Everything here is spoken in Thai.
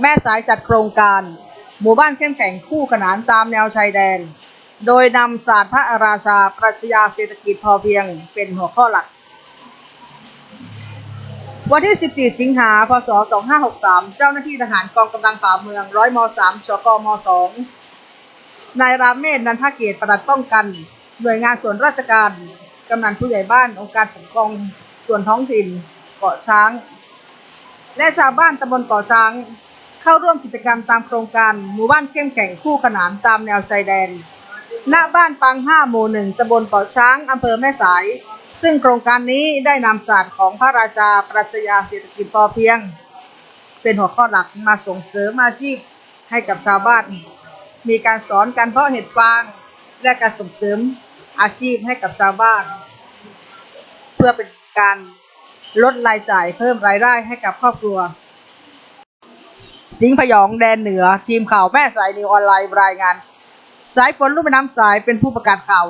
แม่สายจัดโครงการ หมู่บ้านเข้มแข็งคู่ขนานตามแนวชายแดน โดยนำศาสตร์พระราชา ปรัชญาเศรษฐกิจพอเพียงเป็นหัวข้อหลัก วันที่ 14 สิงหา พศ 2563 เจ้าหน้าที่ทหารกองกำลังฝ่าเมืองร้อยม3ชกม 2 นายรามเมศนันทเกตประหลัดป้องกัน หน่วยงานส่วนราชการ กำนันผู้ใหญ่บ้าน องค์การปกครองส่วนท้องถิ่น เกาะช้าง และชาวบ้านตำบลเกาะช้าง เข้าร่วมกิจกรรมตามโครงการหมู่บ้านเข้มแข็งคู่ขนานตามแนวชายแดน ณ บ้านปังห้าหมู่หนึ่งตำบลเกาะช้างอำเภอแม่สาย ซึ่งโครงการนี้ได้นำศาสตร์ของพระราชาปรัชญาเศรษฐกิจพอเพียง เป็นหัวข้อหลักมาส่งเสริมอาชีพให้กับชาวบ้าน มีการสอนการเพาะเห็ดฟาง และการส่งเสริมอาชีพให้กับชาวบ้าน เพื่อเป็นการลดรายจ่ายเพิ่มรายได้ให้กับครอบครัว สิงห์พยองแดนเหนือ ทีมข่าวแม่สายนิวออนไลน์รายงาน สายฝนลูกแม่น้ำสายเป็นผู้ประกาศข่าว